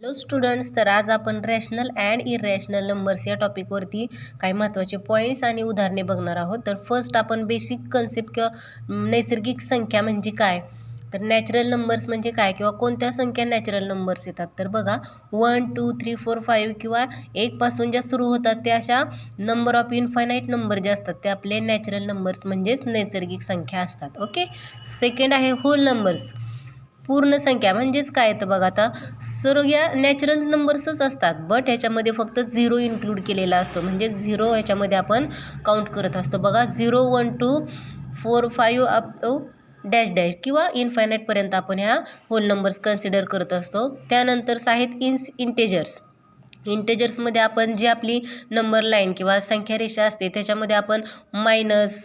Hello students तर आज आपण रॅशनल अँड इरॅशनल नंबर्स या टॉपिकवरती काही महत्त्वाचे पॉईंट्स आणि उदाहरणे बघणार आहोत. तर फर्स्ट आपण बेसिक कन्सेप्ट किंवा नैसर्गिक संख्या म्हणजे काय? तर नॅचरल नंबर्स म्हणजे काय किंवा कोणत्या संख्या नॅचरल नंबर्स येतात? तर बघा one two three four five किंवा एकपासून ज्या सुरू होतात त्या अशा नंबर ऑफ इन्फायनाईट नंबर जे असतात ते आपले नॅचरल नंबर्स म्हणजेच नैसर्गिक संख्या असतात. ओके सेकंड आहे होल नंबर्स पूर्ण संख्या म्हणजेच काय तर बघा आता? सर्व या नॅचरल नंबर्सच असतात बट ह्याच्यामध्ये फक्त झिरो इन्क्लूड केलेला असतो. म्हणजे झिरो ह्याच्यामध्ये आपण काउंट करत असतो. बघा zero one two four five up to dash dash किंवा इनफायनाईटपर्यंत आपण ह्या होल नंबर्स कन्सिडर करत असतो. त्यानंतरच आहेत इन्स इंटेजर्स इंटेजर्समध्ये आपण जी आपली नंबर लाईन किंवा संख्या रेषा असते त्याच्यामध्ये आपण मायनस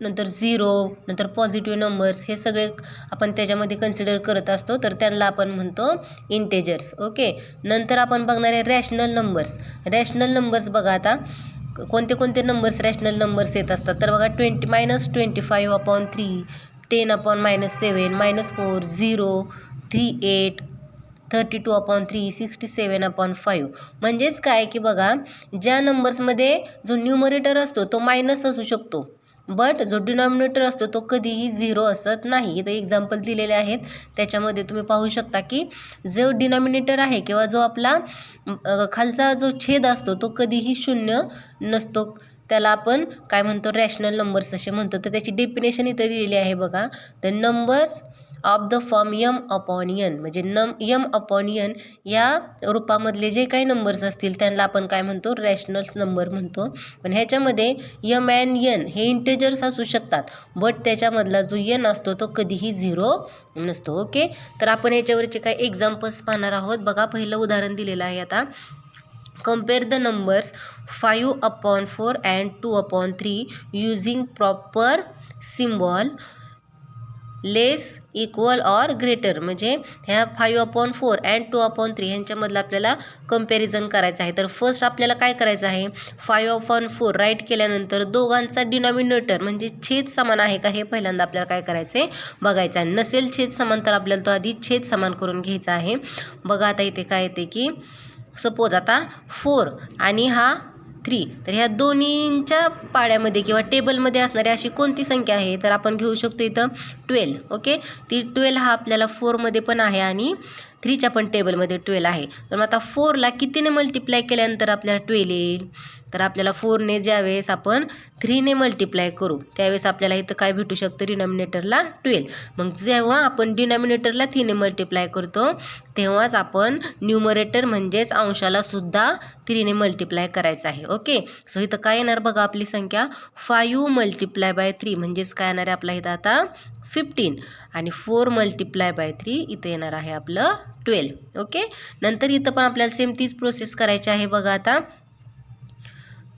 नंतर झिरो नंतर पॉझिटिव्ह नंबर्स हे सगळे आपण त्याच्यामध्ये कन्सिडर करत असतो. तर त्यांना आपण म्हणतो इंटेजर्स ओके नंतर आपण बघणार आहे रॅशनल नंबर्स रॅशनल नंबर्स बघा आता कोणते कोणते नंबर्स रॅशनल नंबर्स येत असतात? तर बघा twenty minus twenty five upon three ten upon minus seven minus four zero three eight thirty two upon three sixty seven upon five म्हणजेच काय की बघा ज्या नंबर्समध्ये जो न्यूमरेटर असतो तो मायनस असू शकतो. बट जो डिनॉमिनेटर असतो तो कधीही झिरो असत नाही. इथं एक्झाम्पल दिलेले आहेत. त्याच्यामध्ये तुम्ही पाहू शकता की जो डिनॉमिनेटर आहे किंवा जो आपला खालचा जो छेद असतो तो कधीही शून्य नसतो. त्याला आपण काय म्हणतो? रॅशनल नंबर्स असे म्हणतो. तर त्याची डेफिनेशन इथं दिलेली आहे बघा. तर numbers of the form m upon n म्हणजे नम यम अपॉन यन या रूपामधले जे काही नंबर्स असतील त्यांना आपण काय म्हणतो? रॅशनल्स नंबर म्हणतो. पण ह्याच्यामध्ये यम अँड यन हे इंटेजर्स असू शकतात. बट त्याच्यामधला जो यन असतो तो कधीही झिरो नसतो. ओके तर आपण याच्यावरचे काही एक्झाम्पल्स पाहणार आहोत. बघा पहिलं उदाहरण दिलेलं आहे आता. Compare the numbers 5 upon 4 and 2 upon 3 using proper symbol less equal or greater. म्हणजे ह्या five upon four and two upon three ह्यांच्यामधलं आपल्याला कंपॅरिझन करायचं आहे. तर फर्स्ट आपल्याला काय करायचं आहे? फाईव्ह अपॉन फोर राईट केल्यानंतर दोघांचा डिनॉमिनेटर म्हणजे छेद समान आहे का हे पहिल्यांदा आपल्याला काय करायचं आहे बघायचं आहे. नसेल छेद समान तर आपल्याला तो आधी छेद समान करून घ्यायचा आहे. बघा आता इथे काय येते की सपोज आता फोर आणि हा थ्री तर ह्या दोन्हींच्या पाड्यामध्ये किंवा टेबलमध्ये असणारी अशी कोणती संख्या आहे? तर आपण घेऊ शकतो इथं ट्वेल्व ओके ती ट्वेल्व हा आपल्याला फोरमध्ये पण आहे आणि थ्रीच्या पण टेबलमध्ये ट्वेल्व आहे. तर मग आता फोरला कितीने मल्टिप्लाय केल्यानंतर आपल्याला ट्वेल्व येईल? तर आपल्याला फोरने ज्यावेळेस आपण थ्रीने मल्टिप्लाय करू त्यावेळेस आपल्याला इथं काय भेटू शकतं? डिनॉमिनेटरला ट्वेल्व मग जेव्हा आपण डिनॉमिनेटरला थ्रीने मल्टिप्लाय करतो तेव्हाच आपण न्यूमरेटर म्हणजेच अंशाला सुद्धा थ्रीने मल्टिप्लाय करायचं आहे. ओके सो इथं काय येणार बघा आपली संख्या? फायू मल्टिप्लाय बाय थ्री म्हणजेच काय येणार आहे आपला इथं आता? फिफ्टीन आणि फोर मल्टिप्लाय बाय थ्री इथं येणार आहे आपलं ट्वेल्व ओके नंतर इथं पण आपल्याला सेम तीच प्रोसेस करायची आहे बघा आता.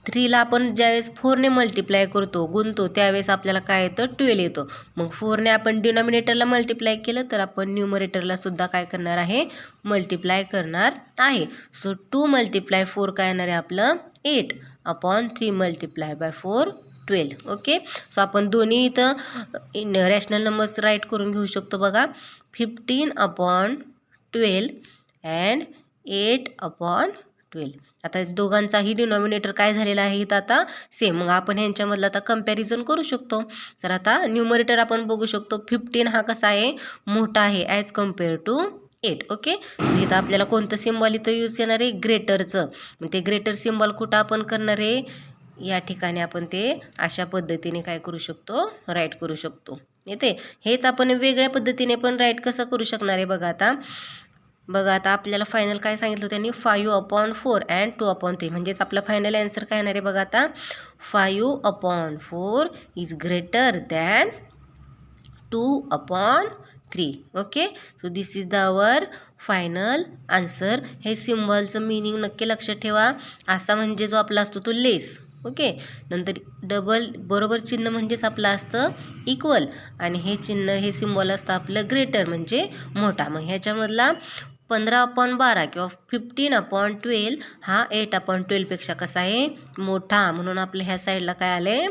थ्रीला आपण ज्यावेळेस फोरने मल्टिप्लाय करतो गुणतो त्यावेळेस आपल्याला काय येतं? ट्वेल्व येतो. मग फोरने आपण डिनॉमिनेटरला मल्टिप्लाय केलं तर आपण न्यूमरेटरला सुद्धा काय करणार आहे? मल्टिप्लाय करणार आहे. सो टू मल्टिप्लाय फोर काय येणार आहे आपलं? Eight upon three multiply by four twelve okay so आपण दोन्ही इथं इन रॅशनल नंबर्स राईट करून घेऊ शकतो बघा. Fifteen upon twelve and eight upon twelve आता दोघांचाही डिनॉमिनेटर काय झालेला आहे इथं आता सेम मग आपण ह्यांच्यामधलं आता कंपॅरिझन करू शकतो. तर आता न्यूमरेटर आपण बघू शकतो. फिफ्टीन हा कसा आहे? मोठा आहे as compare to eight okay so इथं आपल्याला कोणतं सिम्बॉल इथं यूज येणार आहे? ग्रेटरचं. ते ग्रेटर सिम्बॉल कुठं आपण करणार आहे? या ठिकाणी आपण ते अशा पद्धतीने काय करू शकतो? राईट करू शकतो. येते? हेच आपण वेगळ्या पद्धतीने पण राईट कसं करू शकणार आहे बघा आता. बघा आता आपल्याला फायनल काय सांगितलं त्यांनी? Five upon four and two upon three म्हणजेच आपला फायनल आन्सर काय येणार आहे बघा आता? Five upon four is greater than two upon three okay so this is the our final answer हे सिम्बॉलचं मिनिंग नक्की लक्षात ठेवा. असा म्हणजे जो आपला असतो तो लेस ओके नंतर डबल बरोबर चिन्ह म्हणजेच आपलं असतं इक्वल आणि हे चिन्ह हे सिम्बॉल असतं आपलं ग्रेटर म्हणजे मोठा. मग ह्याच्यामधला पंधरा अपॉन बारा किंवा फिफ्टीन अपॉन ट्वेल्व हा एट अपॉन ट्वेल्वपेक्षा कसा आहे? मोठा. म्हणून आपल्या ह्या साईडला काय आलं? आहे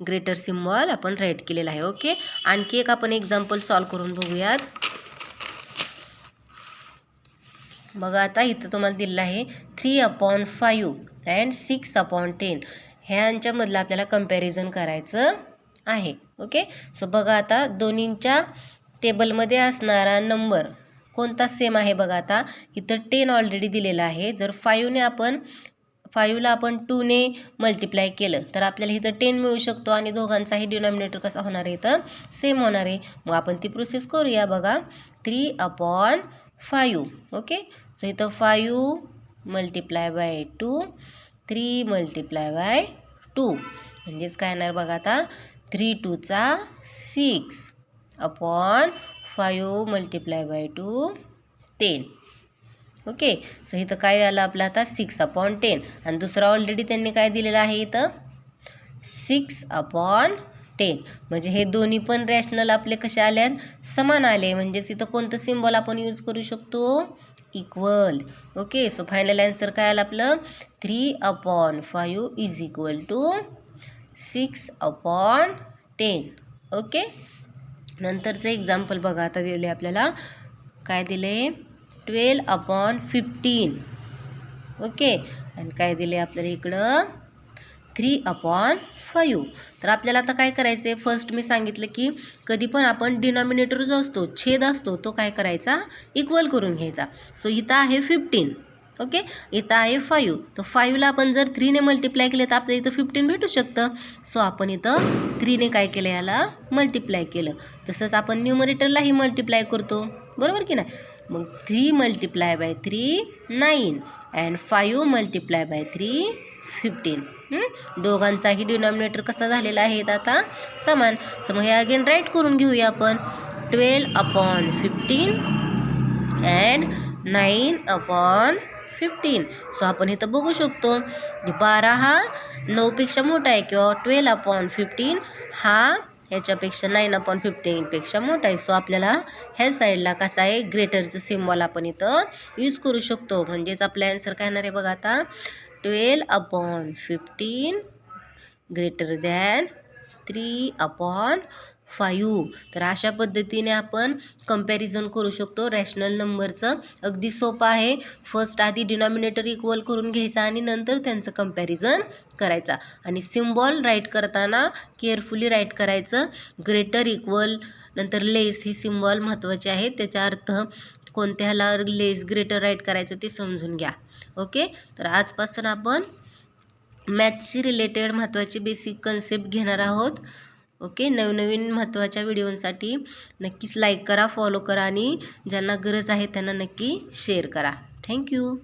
ग्रेटर सिम्बॉल आपण राईट केलेला आहे ओके आणखी एक आपण एक्झाम्पल सॉल्व करून बघूयात. बघा आता इथं तुम्हाला दिलेलं आहे three upon five and six upon ten ह्यांच्यामधलं आपल्याला कंपॅरिझन करायचं आहे ओके सो बघा आता दोन्हींच्या टेबलमध्ये असणारा नंबर कोणता सेम आहे बघा आता. इथं टेन ऑलरेडी दिलेला आहे. जर फाईव्हने आपण फाईव्हला आपण टूने मल्टिप्लाय केलं तर आपल्याला इथं टेन मिळू शकतो आणि दोघांचाही डिनॉमिनेटर कसा होणार आहे इथं? सेम होणार आहे. मग आपण ती प्रोसेस करूया बघा. Three upon five okay so इथं five multiply by two three multiply by two म्हणजेच काय येणार बघा आता? Three टूचा six upon five multiply by two ten. Okay? So इथं काय आलं आपलं आता? Six upon ten. आणि दुसरा ऑलरेडी त्यांनी काय दिलेलं आहे इथं? Six upon ten. म्हणजे हे दोन्ही पण रॅशनल आपले कसे आले आहेत समान आले. म्हणजेच इथं कोणतं सिम्बॉल आपण यूज करू शकतो? Equal okay? So final answer काय आलं आपलं? Three upon five is equal to six upon ten okay? नंतरचं एक्झाम्पल बघा. आता दिले आपल्याला. काय दिले? ट्वेल्व अपॉन फिफ्टीन ओके आणि काय दिले आपल्याला इकडं? थ्री अपॉन फाईव्ह तर आपल्याला आता काय करायचं आहे फर्स्ट मी सांगितलं की कधी पण आपण डिनॉमिनेटर जो असतो छेद असतो तो काय करायचा? इक्वल करून घ्यायचा. सो इथं आहे फिफ्टीन ओके? इथं आहे फाईव्ह तर फाईव्हला आपण जर थ्रीने मल्टिप्लाय केलं तर आपल्या इथं फिफ्टीन भेटू शकतं. सो आपण इथं थ्रीने काय केलं? याला मल्टिप्लाय केलं. तसंच आपण न्यूमरेटरलाही मल्टिप्लाय करतो. बरोबर की नाही? मग three multiply by three nine and five multiply by three fifteen दोघांचाही डिनॉमिनेटर कसा झालेला आहे? आता समान. सो मग हे अगेन राईट करून घेऊया आपण. Twelve upon fifteen and nine upon fifteen so आपण इथं बघू शकतो बारा हा नऊपेक्षा मोठा आहे किंवा ट्वेल्व अपॉन फिफ्टीन हा ह्याच्यापेक्षा नाईन अपॉन फिफ्टीनपेक्षा मोठा आहे. सो आपल्याला ह्या साईडला कसा आहे ग्रेटरचं सिम्बॉल आपण इथं यूज करू शकतो. म्हणजेच आपला ॲन्सर काय येणार आहे बघा आता twelve upon fifteen greater than three upon five. तर अशा पद्धतीने आपण कंपॅरिझन करू शकतो. रॅशनल नंबरचं अगदी सोपं आहे. फर्स्ट आधी डिनॉमिनेटर इक्वल करून घ्यायचा आणि नंतर त्यांचं कंपॅरिझन करायचा. आणि सिम्बॉल राईट करताना केअरफुली राईट करायचं. ग्रेटर इक्वल नंतर लेस हे सिम्बॉल महत्त्वाचे आहेत त्याचा अर्थ कोणत्याला लेस ग्रेटर राईट करायचं ते समजून घ्या. ओके तर आजपासून आपण मॅथ्सशी रिलेटेड महत्त्वाचे बेसिक कन्सेप्ट घेणार आहोत. ओके? नवनवीन महत्त्वाच्या व्हिडिओंसाठी नक्कीच लाईक करा फॉलो करा आणि ज्यांना गरज आहे त्यांना नक्की शेअर करा. थँक्यू